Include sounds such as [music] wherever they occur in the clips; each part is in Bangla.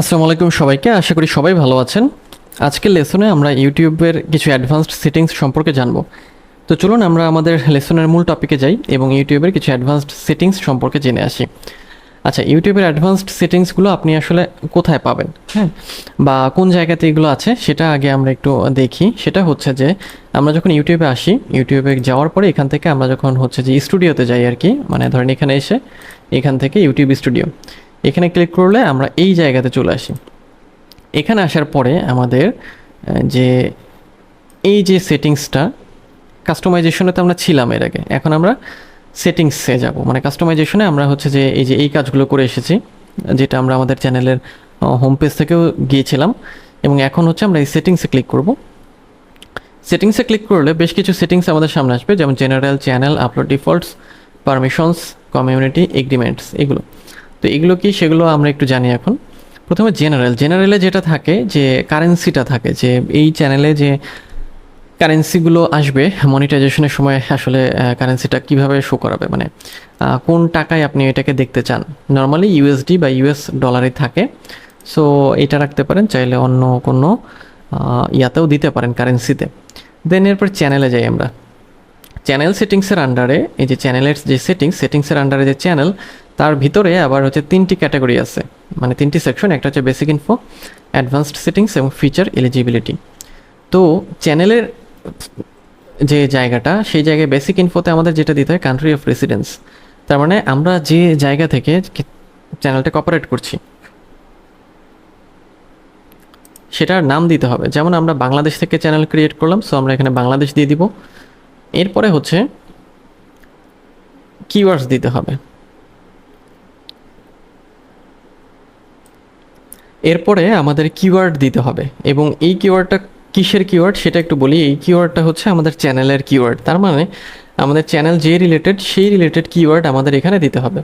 আসসালামু আলাইকুম সবাইকে, আশা করি সবাই ভালো আছেন। আজকের লেসনে আমরা ইউটিউবের কিছু অ্যাডভান্সড সেটিংস সম্পর্কে জানব। তো চলুন আমরা আমাদের লেসনের মূল টপিকে যাই এবং ইউটিউবের কিছু অ্যাডভান্সড সেটিংস সম্পর্কে জেনে আসি। আচ্ছা ইউটিউবের অ্যাডভান্সড সেটিংসগুলো আপনি আসলে কোথায় পাবেন? হ্যাঁ বা কোন জায়গাতে এগুলো আছে সেটা আগে আমরা একটু দেখি। সেটা হচ্ছে যে আমরা যখন ইউটিউবে আসি, ইউটিউবে যাওয়ার পরে এখান থেকে আমরা যখন হচ্ছে যে স্টুডিওতে যাই আর কি মানে ধরেন এখানে এসে, এখান থেকে ইউটিউব স্টুডিও। এখানে ক্লিক করলে আমরা এই জায়গাতে চলে আসি। এখানে আসার পরে আমাদের যে এই যে সেটিংসটা কাস্টমাইজেশনে তো আমরা ছিলাম এর আগে। এখন আমরা সেটিংসে যাব। মানে কাস্টমাইজেশনে আমরা হচ্ছে যে এই যে এই কাজগুলো করে এসেছি, যেটা আমরা আমাদের চ্যানেলের হোম পেজ থেকেও গিয়েছিলাম। এবং এখন হচ্ছে আমরা এই সেটিংসে ক্লিক করব। সেটিংসে ক্লিক করলে বেশ কিছু সেটিংস আমাদের সামনে আসবে, যেমন general channel upload defaults permissions community agreements এগুলো। তো এগুলো কি সেগুলো আমরা একটু জানি এখন। প্রথমে জেনারেল জেনারেলে যেটা থাকে যে কারেন্সিটা থাকে, যে এই চ্যানেলে যে কারেন্সিগুলো আসবে মনিটাইজেশনের সময় আসলে কারেন্সিটা কীভাবে শো করাবে? মানে কোন টাকায় আপনি এটাকে দেখতে চান? নর্মালি ইউএসডি বা ইউএস ডলারে থাকে। সো এটা রাখতে পারেন, চাইলে অন্য কোনো ইয়াতেও দিতে পারেন কারেন্সিতে দেন এরপর চ্যানেলে যাই আমরা। চ্যানেল সেটিংসের আন্ডারে এই যে চ্যানেলের যে সেটিংস সেটিংসের আন্ডারে যে চ্যানেল তার ভিতরে আবার হচ্ছে তিনটি ক্যাটাগরি আছে। মানে তিনটি সেকশন একটা হচ্ছে বেসিক ইনফো অ্যাডভান্সড সেটিংস এবং ফিচার এলিজিবিলিটি তো চ্যানেলের যে জায়গাটা, সেই জায়গায় বেসিক ইনফোতে আমাদের যেটা দিতে হয় কান্ট্রি অফ রেসিডেন্স তার মানে আমরা যে জায়গা থেকে চ্যানেলটা অপারেট করছি, সেটার নাম দিতে হবে। যেমন আমরা বাংলাদেশ থেকে চ্যানেল ক্রিয়েট করলাম সো আমরা এখানে বাংলাদেশ দিয়ে দিব। এরপরে হচ্ছে কিওয়ার্ডস দিতে হবে। এরপরে আমাদের কিওয়ার্ড দিতে হবে এবং এই কিওয়ার্ডটা কিসের কিওয়ার্ড সেটা একটু বলি। এই কিওয়ার্ডটা হচ্ছে আমাদের চ্যানেলের কিওয়ার্ড তার মানে আমাদের চ্যানেল যে রিলেটেড সেই রিলেটেড কিওয়ার্ড আমাদের এখানে দিতে হবে।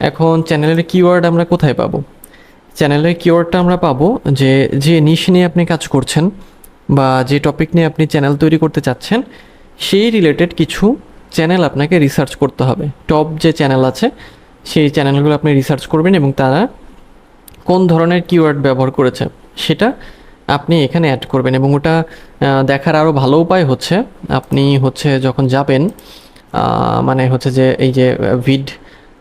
এখন চ্যানেলের কিওয়ার্ড আমরা কোথায় পাবো? চ্যানেলের কিওয়ার্ডটা আমরা পাবো যে যে নিশ নিয়ে আপনি কাজ করছেন বা যে টপিক নিয়ে আপনি চ্যানেল তৈরি করতে চাচ্ছেন, সেই রিলেটেড কিছু চ্যানেল আপনাকে রিসার্চ করতে হবে। টপ যে চ্যানেল আছে, সেই চ্যানেলগুলো আপনি রিসার্চ করবেন এবং তারা কোন ধরনের কিওয়ার্ড ব্যবহার করেছে, সেটা আপনি এখানে অ্যাড করবেন এবং ওটা দেখার আরও ভালো উপায় হচ্ছে, আপনি হচ্ছে যখন যাবেন মানে হচ্ছে যে এই যে ভিড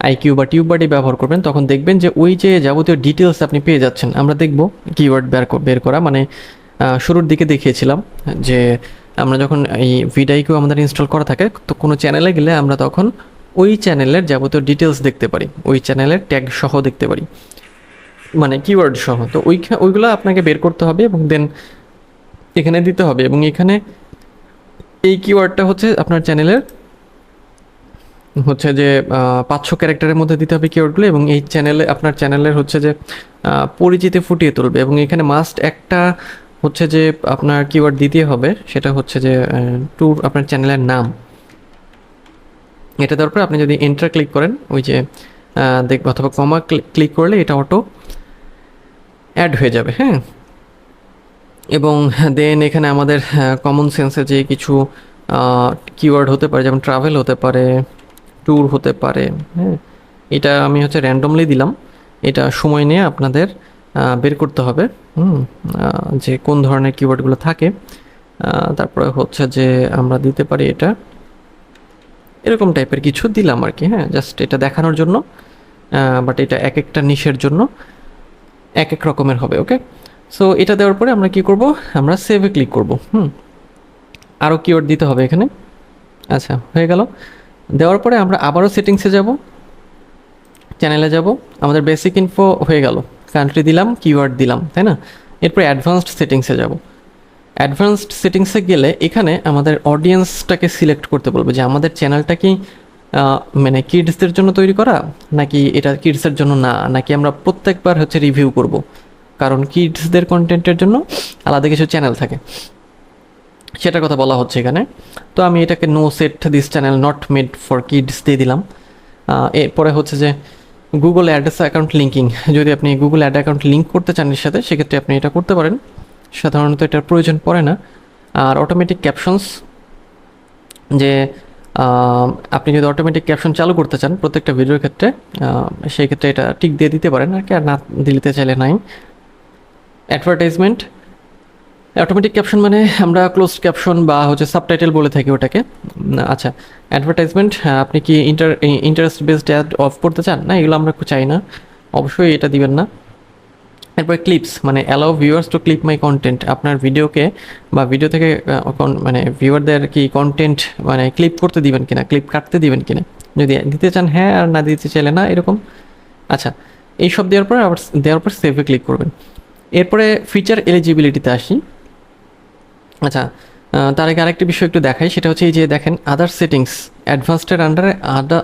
আইকিউ বা টিউবারটি ব্যবহার করবেন, তখন দেখবেন যে ওই যে যাবতীয় ডিটেলস আপনি পেয়ে যাচ্ছেন। আমরা দেখব কিওয়ার্ড বের বের করা মানে শুরুর দিকে দেখিয়েছিলাম যে আমরা যখন এই ভিড আইকিউ আমাদের ইনস্টল করা থাকে, তো কোনো চ্যানেলে গেলে আমরা তখন ওই চ্যানেলের যাবতীয় ডিটেলস দেখতে পারি, ওই চ্যানেলের ট্যাগ সহ দেখতে পারি। মানে কিওয়ার্ড সহ। তো ওই ওইগুলো আপনাকে বের করতে হবে এবং দেন এখানে দিতে হবে এবং এখানে এই কিওয়ার্ডটা হচ্ছে আপনার চ্যানেলের হচ্ছে যে পাঁচশো ক্যারেক্টারের মধ্যে দিতে হবে কিওয়ার্ডগুলো এবং এই চ্যানেলে আপনার চ্যানেলের হচ্ছে যে পরিচিতি ফুটিয়ে তুলবে এবং এখানে মাস্ট একটা হচ্ছে যে, আপনার কিওয়ার্ড দিতে হবে, সেটা হচ্ছে যে ট্যুর আপনার চ্যানেলের নাম। এটা দেওয়ার পরে আপনি যদি এন্টার ক্লিক করেন, ওই যে দেখব অথবা কমা ক্লিক করলে এটা অটো অ্যাড হয়ে যাবে হ্যাঁ? এবং দেন এখানে আমাদের কমন সেন্সে যে কিছু কিওয়ার্ড হতে পারে, যেমন ট্রাভেল হতে পারে ট্যুর হতে পারে হ্যাঁ? এটা আমি হচ্ছে র্যান্ডমলি দিলাম। এটা সময় নিয়ে আপনাদের বের করতে হবে, হুম? যে কোন ধরনের কিওয়ার্ডগুলো থাকে। তারপরে হচ্ছে যে আমরা দিতে পারি এটা। এরকম টাইপের কিছু দিলাম আর কি হ্যাঁ? জাস্ট এটা দেখানোর জন্য বাট এটা এক একটা নিশের জন্য। এক এক রকমের হবে ওকে সো এটা দেওয়ার পরে আমরা কি করব? আমরা সেভে ক্লিক করব, হুম? আরও কিওয়ার্ড দিতে হবে এখানে। আচ্ছা হয়ে গেল। দেওয়ার পরে আমরা আবারও সেটিংসে যাব চ্যানেলে যাব। আমাদের বেসিক ইনফো হয়ে গেল। কান্ট্রি দিলাম কিওয়ার্ড দিলাম, তাই না? এরপরে অ্যাডভান্সড সেটিংসে যাব। অ্যাডভান্সড সেটিংসে গেলে এখানে আমাদের অডিয়েন্সটাকে সিলেক্ট করতে বলবে যে আমাদের চ্যানেলটা কি মানে কিডসদের জন্য তৈরি করা, নাকি এটা কিডসের জন্য না? নাকি আমরা প্রত্যেকবার হচ্ছে রিভিউ করব? কারণ কিডসদের কন্টেন্টের জন্য আলাদা কিছু চ্যানেল থাকে। সেটার কথা বলা হচ্ছে এখানে। তো আমি এটাকে no set this channel not made for kids দিয়ে দিলাম। এরপরে হচ্ছে যে গুগল অ্যাড্রেস অ্যাকাউন্ট লিঙ্কিং যদি আপনি গুগল অ্যাড অ্যাকাউন্ট লিঙ্ক করতে চান এর সাথে, সেক্ষেত্রে আপনি এটা করতে পারেন। সাধারণত এটার প্রয়োজন পড়ে না। আর অটোমেটিক ক্যাপশনস যে আপনি যদি অটোমেটিক ক্যাপশন চালু করতে চান প্রত্যেকটা ভিডিওর ক্ষেত্রে সেই ক্ষেত্রে এটা টিক দিয়ে দিতে পারেন আর কি, আর না দিতে চাইলে নাই। অ্যাডভার্টাইজমেন্ট অটোমেটিক ক্যাপশন মানে আমরা ক্লোজ ক্যাপশন বা হচ্ছে সাবটাইটেল বলে থাকি ওটাকে। আচ্ছা অ্যাডভার্টাইজমেন্ট আপনি কি inter interest based ad off করতে চান? না, এগুলো আমরা চাই না। অবশ্যই এটা দিবেন না। এরপরে ক্লিপস মানে allow viewers to clip my content আপনার ভিডিওকে বা ভিডিও থেকে মানে ভিউয়ারদের কি কন্টেন্ট মানে ক্লিপ করতে দিবেন কিনা ক্লিপ কাটতে দিবেন কিনা? যদি দিতে চান হ্যাঁ আর না দিতে চাইলে না, এরকম। আচ্ছা এই সব দেওয়ার পর আবার, দেওয়ার পর সেভে ক্লিক করবেন। এরপরে ফিচার এলিজিবিলিটিতে আসি। আচ্ছা তার আগে আরেকটি বিষয় একটু দেখাই, সেটা হচ্ছে এই যে দেখেন আদার সেটিংস অ্যাডভান্সডের আন্ডারে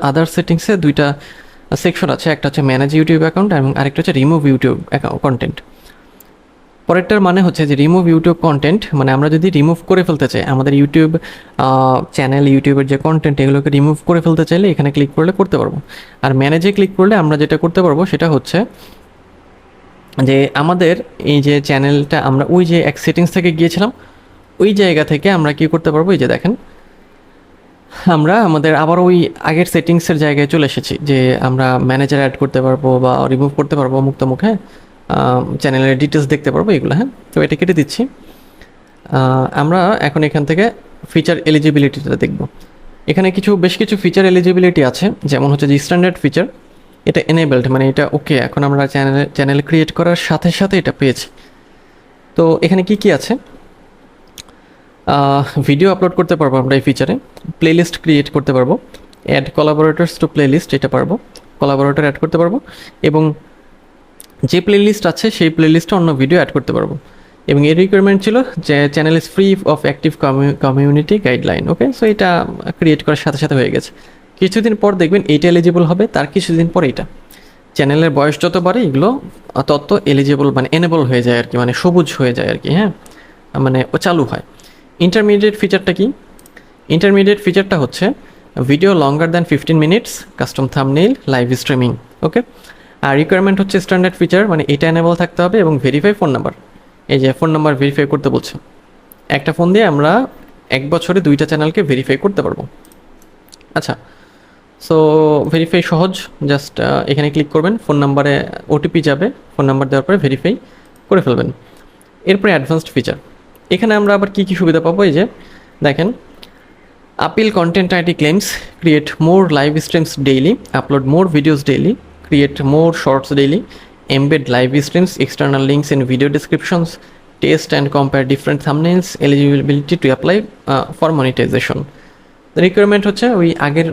আদার সেটিংসে দুইটা সেকশন আছে, একটা হচ্ছে ম্যানেজ ইউটিউব অ্যাকাউন্ট এবং আরেকটা হচ্ছে রিমুভ ইউটিউব কন্টেন্ট পরেরটার মানে হচ্ছে যে রিমুভ ইউটিউব কন্টেন্ট মানে আমরা যদি রিমুভ করে ফেলতে চাই, আমাদের ইউটিউব চ্যানেল ইউটিউবের যে কন্টেন্ট এগুলোকে রিমুভ করে ফেলতে চাইলে এখানে ক্লিক করলে করতে পারব। আর ম্যানেজে ক্লিক করলে আমরা যেটা করতে পারব সেটা হচ্ছে যে আমাদের এই যে চ্যানেলটা আমরা ওই যে এক সেটিংস থেকে গিয়েছিলাম, ওই জায়গা থেকে আমরা কি করতে পারব? এই যে দেখেন আমরা আমাদের আবার ওই আগের সেটিংসের জায়গায় চলে এসেছি, যে আমরা ম্যানেজার অ্যাড করতে পারব বা রিমুভ করতে পারব মুক্ত মুখে চ্যানেলের ডিটেলস দেখতে পারব এগুলো হ্যাঁ? তো এটা কেটে দিচ্ছি। আমরা এখন এখান থেকে ফিচার এলিজিবিলিটিটা দেখব। এখানে কিছু, বেশ কিছু ফিচার এলিজিবিলিটি আছে, যেমন হচ্ছে যে স্ট্যান্ডার্ড ফিচার এটা এনেবেলড মানে এটা ওকে এখন আমরা চ্যানেল চ্যানেল ক্রিয়েট করার সাথে সাথে এটা পেয়েছি। তো এখানে কি কি আছে? ভিডিও আপলোড করতে পারব আমরা এই ফিচারে প্লেলিস্ট ক্রিয়েট করতে পারব। অ্যাড কোলাবোরেটরস টু প্লেলিস্ট এটা পারব। কোলাবোরেটর অ্যাড করতে পারব এবং যে প্লেলিস্ট আছে সেই প্লেলিস্টে অন্য ভিডিও অ্যাড করতে পারব। এবং এর রিকোয়ারমেন্ট ছিল যে channel is free of active community guideline okay so এটা ক্রিয়েট করার সাথে সাথে হয়ে গেছে। কিছুদিন পর দেখবেন এইটা এলিজিবল হবে, তার কিছুদিন পর এটা চ্যানেলের বয়স যত বাড়ে, এগুলো তত এলিজিবল মানে এনেবল হয়ে যায় আর কি মানে সবুজ হয়ে যায় আর কি হ্যাঁ? মানে ও চালু হয়। ইন্টারমিডিয়েট ফিচারটা কি? ইন্টারমিডিয়েট ফিচারটা হচ্ছে video longer than fifteen minutes custom thumbnail live streaming okay আর রিকোয়ারমেন্ট হচ্ছে স্ট্যান্ডার্ড ফিচার মানে এটা এনেবল থাকতে হবে এবং ভেরিফাই ফোন নাম্বার এই যে ফোন নাম্বার ভেরিফাই করতে বলছে। একটা ফোন দিয়ে আমরা এক বছরে দুইটা চ্যানেলকে ভেরিফাই করতে পারব। আচ্ছা সো ভেরিফাই সহজ জাস্ট এখানে ক্লিক করবেন ফোন নাম্বারে ওটিপি যাবে ফোন নাম্বার দেওয়ার পরে ভেরিফাই করে ফেলবেন। এরপরে অ্যাডভান্সড ফিচার এখানে আমরা আবার কি কি সুবিধা পাবো? এই যে, দেখেন appeal content ID claims create more live streams daily upload more videos daily create more shorts daily embed live streams external links in video descriptions test and compare different thumbnails eligibility to apply for monetization requirement হচ্ছে ওই আগের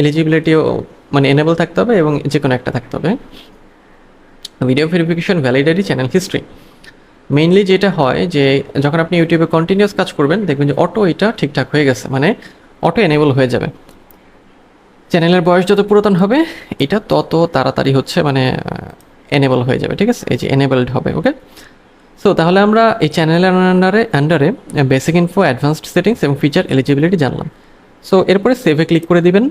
এলিজিবিলিটিও মানে এনেবল থাকতে হবে এবং যে কোনো একটা থাকতে হবে। ভিডিও ভেরিফিকেশন ভ্যালিডারি চ্যানেল হিস্ট্রি মেইনলি যেটা হয় যে যখন আপনি ইউটিউবে কন্টিনিউয়াস কাজ করবেন, দেখবেন যে অটো এটা ঠিকঠাক হয়ে গেছে মানে অটো এনেবল হয়ে যাবে। চ্যানেলের বয়স যত পুরাতন হবে, এটা তত তাড়াতাড়ি হচ্ছে মানে এনেবল হয়ে যাবে, ঠিক আছে? এই যে এনেবলড হবে ওকে সো তাহলে আমরা এই চ্যানেলের আন্ডারে আন্ডারে বেসিক ইনফো অ্যাডভান্সড সেটিংস এবং ফিচার এলিজিবিলিটি জানলাম। সো এরপরে সেভে ক্লিক করে দিবেন।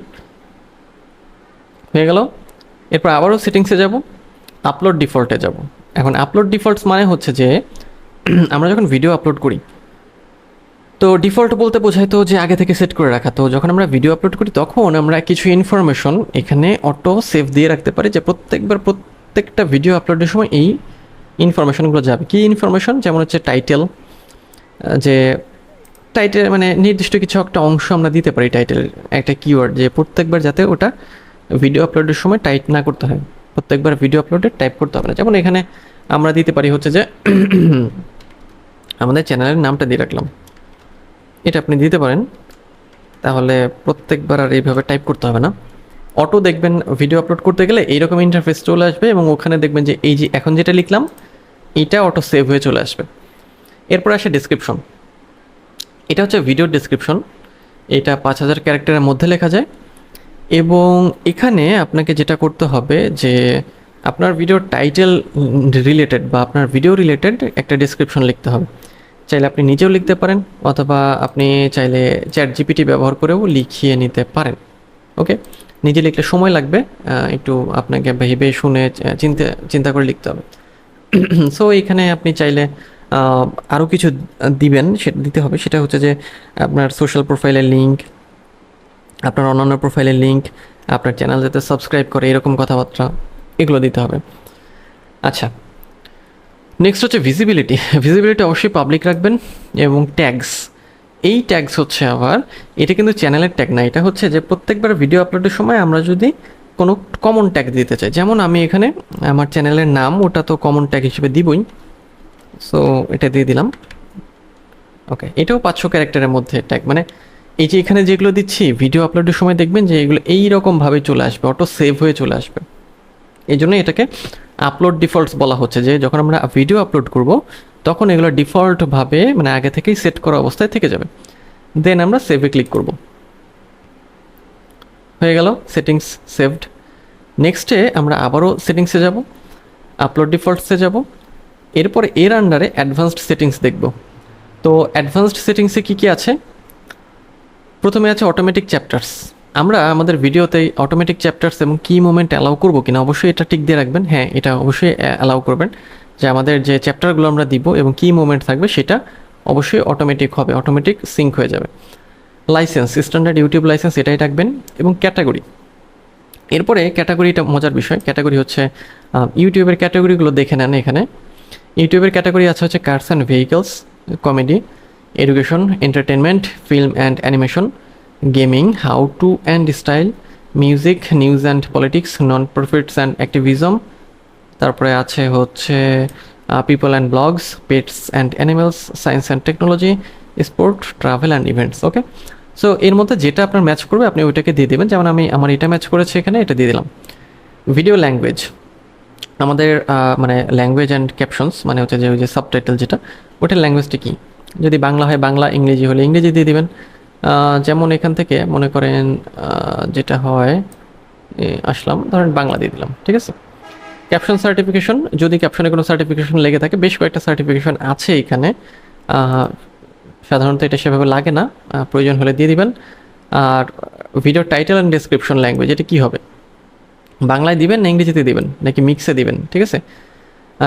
হয়ে গেল। এরপর আবারও সেটিংসে যাব আপলোড ডিফল্টে যাব। এখন আপলোড ডিফল্টস মানে হচ্ছে যে, [clears throat] আমরা যখন ভিডিও আপলোড করি, তো ডিফল্ট বলতে বোঝায় তো যে আগে থেকে সেট করে রাখা। তো যখন আমরা ভিডিও আপলোড করি, তখন আমরা কিছু ইনফরমেশন এখানে অটো সেভ দিয়ে রাখতে পারি যে প্রত্যেকবার প্রত্যেকটা ভিডিও আপলোডের সময় এই ইনফরমেশনগুলো যাবে। কী ইনফরমেশন যেমন হচ্ছে টাইটেল যে টাইটেল মানে নির্দিষ্ট কিছু একটা অংশ আমরা দিতে পারি টাইটেলের একটা কিওয়ার্ড যে প্রত্যেকবার যাতে ওটা ভিডিও আপলোডের সময় টাইপ না করতে হয়। প্রত্যেকবার ভিডিও আপলোডে টাইপ করতে হবে না। যেমন এখানে আমরা দিতে পারি হচ্ছে যে, আমাদের চ্যানেলের নামটা দিয়ে রাখলাম। এটা আপনি দিতে পারেন, তাহলে প্রত্যেকবার আর এইভাবে টাইপ করতে হবে না। অটো দেখবেন ভিডিও আপলোড করতে গেলে এইরকম ইন্টারফেস চলে আসবে এবং ওখানে দেখবেন যে এই যে এখন যেটা লিখলাম, এটা অটো সেভ হয়ে চলে আসবে। এরপর আসে ডিসক্রিপশন এটা হচ্ছে ভিডিও ডিসক্রিপশন এটা পাঁচ হাজার ক্যারেক্টারের মধ্যে লেখা যায়। এবং এখানে আপনাকে যেটা করতে হবে যে আপনার ভিডিও টাইটেল রিলেটেড বা আপনার ভিডিও রিলেটেড একটা ডিসক্রিপশন লিখতে হবে। চাইলে আপনি নিজেও লিখতে পারেন অথবা আপনি চাইলে চ্যাট জিপিটি ব্যবহার করেও লিখিয়ে নিতে পারেন। ওকে নিজে লিখলে সময় লাগবে একটু আপনাকে ভেবে শুনে চিন্তা চিন্তা করে লিখতে হবে। [clears throat] সো এখানে আপনি চাইলে আরও কিছু দিবেন সেটা দিতে হবে। সেটা হচ্ছে যে আপনার সোশ্যাল প্রোফাইলের লিঙ্ক আপনার অন্যান্য প্রোফাইলের লিঙ্ক আপনার চ্যানেল যাতে সাবস্ক্রাইব করে, এরকম কথাবার্তা। এগুলো দিতে হবে। আচ্ছা নেক্সট হচ্ছে ভিজিবিলিটি ভিজিবিলিটি অবশ্যই পাবলিক রাখবেন এবং ট্যাগস এই ট্যাগস হচ্ছে আবার, এটা কিন্তু চ্যানেলের ট্যাগ না, এটা হচ্ছে যে প্রত্যেকবার ভিডিও আপলোডের সময় আমরা যদি কোনো কমন ট্যাগ দিতে চাই, যেমন আমি এখানে আমার চ্যানেলের নাম, ওটা তো কমন ট্যাগ হিসেবে দিবই। সো এটা দিয়ে দিলাম। ওকে এটাও পাঁচশো ক্যারেক্টারের মধ্যে ট্যাগ মানে এই যে এখানে যেগুলো দিচ্ছি ভিডিও আপলোডের সময় দেখবেন যে এগুলো এইরকমভাবে চলে আসবে অটো সেভ হয়ে চলে আসবে। এই জন্য এটাকে আপলোড ডিফল্টস বলা হচ্ছে যে যখন আমরা ভিডিও আপলোড করব, তখন এগুলো ডিফল্টভাবে মানে আগে থেকেই সেট করা অবস্থায় থেকে যাবে। দেন আমরা সেভে ক্লিক করব। হয়ে গেল সেটিংস সেভড নেক্সটে আমরা আবারও সেটিংসে যাব আপলোড ডিফল্টসে যাব। এরপরে এর আন্ডারে অ্যাডভান্সড সেটিংস দেখব। তো অ্যাডভান্সড সেটিংসে কী কী আছে? প্রথমে আছে অটোমেটিক চ্যাপ্টার্স আমরা আমাদের ভিডিওতে অটোমেটিক চ্যাপ্টার্স এবং কি মোমেন্ট অ্যালাউ করব কিনা অবশ্যই এটা টিক দিয়ে রাখবেন। হ্যাঁ এটা অবশ্যই অ্যালাউ করবেন। যে আমাদের যে চ্যাপ্টারগুলো আমরা দিব এবং কি মোমেন্ট থাকবে সেটা অবশ্যই অটোমেটিক হবে অটোমেটিক সিঙ্ক হয়ে যাবে। লাইসেন্স স্ট্যান্ডার্ড ইউটিউব লাইসেন্স এটাই রাখবেন এবং ক্যাটাগরি এরপরে ক্যাটাগরিটা মজার বিষয় ক্যাটাগরি হচ্ছে ইউটিউবের ক্যাটাগরিগুলো দেখে নেন এখানে। ইউটিউবের ক্যাটাগরি আছে হচ্ছে cars and vehicles comedy education entertainment film and animation gaming, how to and style, music, news and politics non profits and activism. তারপরে আছে হচ্ছে people and blogs pets and animals science and technology sport travel and events okay so এর মধ্যে যেটা আপনার ম্যাচ করবে, আপনি ওইটাকে দিয়ে দেবেন। যেমন আমি, আমার এটা ম্যাচ করেছে এখানে, এটা দিয়ে দিলাম। ভিডিও ল্যাঙ্গুয়েজ আমাদের মানে ল্যাঙ্গুয়েজ অ্যান্ড ক্যাপশনস মানে হচ্ছে যে ওই যে সাবটাইটেল যেটা ওটার ল্যাঙ্গুয়েজটা কী? যদি বাংলা হয় বাংলা, ইংরেজি হলে ইংরেজি দিয়ে দিবেন। যেমন এখান থেকে মনে করেন যেটা হয় আসলাম, ধরেন বাংলা দিয়ে দিলাম, ঠিক আছে? ক্যাপশন সার্টিফিকেশন যদি ক্যাপশনে কোনো সার্টিফিকেশন লেগে থাকে, বেশ কয়েকটা সার্টিফিকেশন আছে এখানে সাধারণত এটা সেভাবে লাগে না প্রয়োজন হলে দিয়ে দিবেন। আর video title and description language এটা কী হবে? বাংলায় দিবেন না ইংরেজিতে দিবেন, নাকি মিক্সে দিবেন, ঠিক আছে?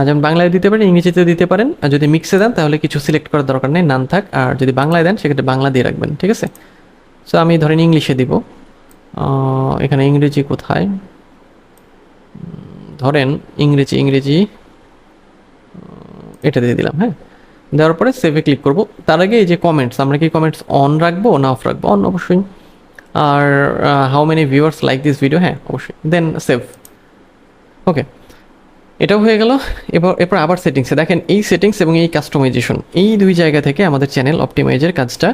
যেমন বাংলায় দিতে পারেন ইংরেজিতে দিতে পারেন। আর যদি মিক্সে দেন, তাহলে কিছু সিলেক্ট করার দরকার নেই নান থাক। আর যদি বাংলায় দেন, সেক্ষেত্রে বাংলা দিয়ে রাখবেন, ঠিক আছে? সো আমি ধরেন ইংলিশে দিব। এখানে ইংরেজি কোথায়? ধরেন ইংরেজি ইংরেজি এটা দিয়ে দিলাম হ্যাঁ? দেওয়ার পরে সেভে ক্লিক করব। তার আগে এই যে কমেন্টস আমরা কি কমেন্টস অন রাখব না অফ রাখব? অন অবশ্যই। আর how many viewers like this video হ্যাঁ অবশ্যই। দেন সেভ ওকে এটাও হয়ে গেল। এবার, এরপর আবার সেটিংসে দেখেন, এই সেটিংস এবং এই কাস্টমাইজেশন এই দুই জায়গা থেকে আমাদের চ্যানেল অপটিমাইজের কাজটা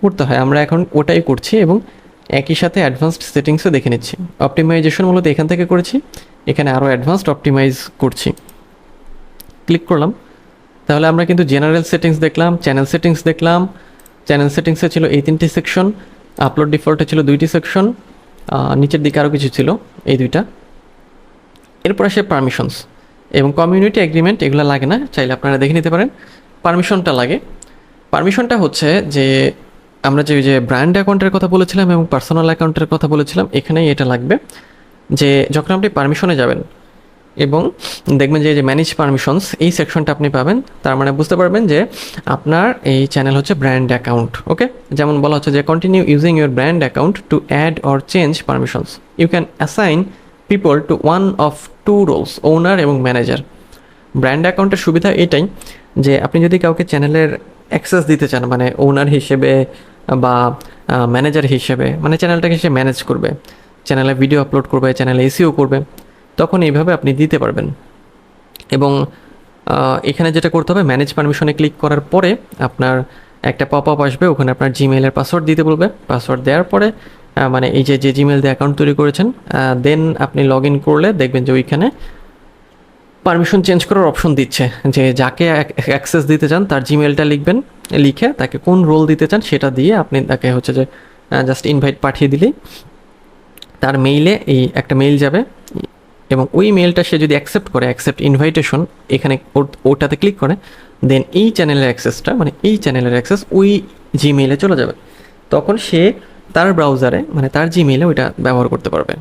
করতে হয়। আমরা এখন ওটাই করছি এবং একই সাথে অ্যাডভান্সড সেটিংসও দেখে নিচ্ছি। অপটিমাইজেশন মূলত এখান থেকে করেছি, এখানে আরও অ্যাডভান্সড অপটিমাইজ করছি। ক্লিক করলাম। তাহলে আমরা কিন্তু জেনারেল সেটিংস দেখলাম চ্যানেল সেটিংস দেখলাম। চ্যানেল সেটিংসে ছিল এই তিনটি সেকশন আপলোড ডিফল্টে ছিল দুইটি সেকশন নিচের দিকে আরও কিছু ছিল, এই দুইটা। এরপর আসে পারমিশনস এবং কমিউনিটি এগ্রিমেন্ট এগুলো লাগে না, চাইলে আপনারা দেখে নিতে পারেন। পারমিশনটা লাগে। পারমিশনটা হচ্ছে যে, আমরা যে যে ব্র্যান্ড অ্যাকাউন্টের কথা বলেছিলাম এবং পার্সোনাল অ্যাকাউন্টের কথা বলেছিলাম, এখানেই এটা লাগবে। যে যখন আপনি পারমিশনে যাবেন এবং দেখবেন যে যে ম্যানেজ পারমিশনস এই সেকশনটা আপনি পাবেন, তার মানে বুঝতে পারবেন যে আপনার এই চ্যানেল হচ্ছে ব্র্যান্ড অ্যাকাউন্ট ওকে যেমন বলা হচ্ছে যে continue using your brand account to add or change permissions you can assign people to one of two roles owner এবং ম্যানেজার ব্র্যান্ড অ্যাকাউন্টের সুবিধা এটাই যে আপনি যদি কাউকে চ্যানেলের অ্যাক্সেস দিতে চান মানে ওনার হিসেবে বা ম্যানেজার হিসেবে মানে চ্যানেলটাকে সে ম্যানেজ করবে চ্যানেলে ভিডিও আপলোড করবে চ্যানেলে এসিও করবে, তখন এইভাবে আপনি দিতে পারবেন। এবং এখানে যেটা করতে হবে ম্যানেজ পারমিশনে ক্লিক করার পরে আপনার একটা পপ আপ আসবে, ওখানে আপনার জিমেইলের পাসওয়ার্ড দিতে বলবে। পাসওয়ার্ড দেওয়ার পরে মানে এই যে যে জিমেল দিয়ে অ্যাকাউন্ট তৈরি করেছেন দেন আপনি লগ ইন করলে দেখবেন যে ওইখানে পারমিশন চেঞ্জ করার অপশন দিচ্ছে। যে যাকে অ্যাক্সেস দিতে চান, তার জিমেলটা লিখবেন, লিখে তাকে কোন রোল দিতে চান সেটা দিয়ে আপনি তাকে হচ্ছে যে জাস্ট ইনভাইট পাঠিয়ে দিলেই তার মেইলে এই একটা মেইল যাবে। এবং ওই মেইলটা সে যদি অ্যাকসেপ্ট করে অ্যাকসেপ্ট ইনভাইটেশন এখানে ওটাতে ক্লিক করে দেন এই চ্যানেলের অ্যাক্সেসটা মানে এই চ্যানেলের অ্যাক্সেস ওই জিমেইলে চলে যাবে। তখন সে তার ব্রাউজারে মানে তার জিমেইলে ওইটা ব্যবহার করতে পারবে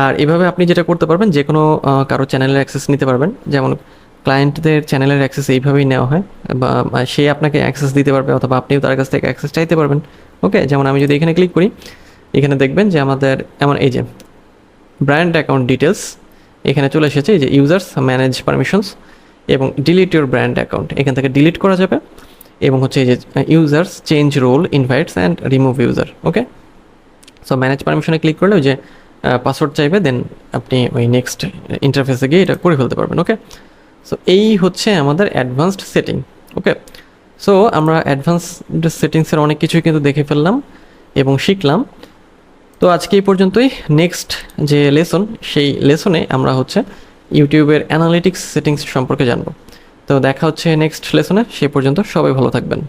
আর এভাবে আপনি যেটা করতে পারবেন যে কোনো কারও চ্যানেলের অ্যাক্সেস নিতে পারবেন। যেমন ক্লায়েন্টদের চ্যানেলের অ্যাক্সেস এইভাবেই নেওয়া হয়। বা বা, সে আপনাকে অ্যাক্সেস দিতে পারবে অথবা আপনিও তার কাছ থেকে অ্যাক্সেস চাইতে পারবেন। ওকে? যেমন আমি যদি এখানে ক্লিক করি, এখানে দেখবেন যে আমাদের এমন এই যে ব্র্যান্ড অ্যাকাউন্ট ডিটেলস এখানে চলে এসেছে এই যে ইউজার্স ম্যানেজ পারমিশনস এবং ডিলিট ইউর ব্র্যান্ড অ্যাকাউন্ট এখান থেকে ডিলিট করা যাবে। এবং হচ্ছে এই যে users change role invites and remove user okay so manage পারমিশনে click করলে ওই যে পাসওয়ার্ড চাইবে দেন আপনি ওই নেক্সট ইন্টারফেসে গিয়ে এটা করে ফেলতে পারবেন ওকে সো এই হচ্ছে আমাদের অ্যাডভান্সড সেটিং ওকে সো আমরা অ্যাডভান্সড সেটিংসের অনেক কিছুই কিন্তু দেখে ফেললাম এবং শিখলাম। তো, আজকে এই পর্যন্তই। নেক্সট যে লেসন সেই লেসনে আমরা হচ্ছে ইউটিউবের অ্যানালিটিক্স সেটিংস সম্পর্কে জানব। তো দেখা হচ্ছে নেক্সট লেসনে সে পর্যন্ত সবাই ভালো থাকবেন।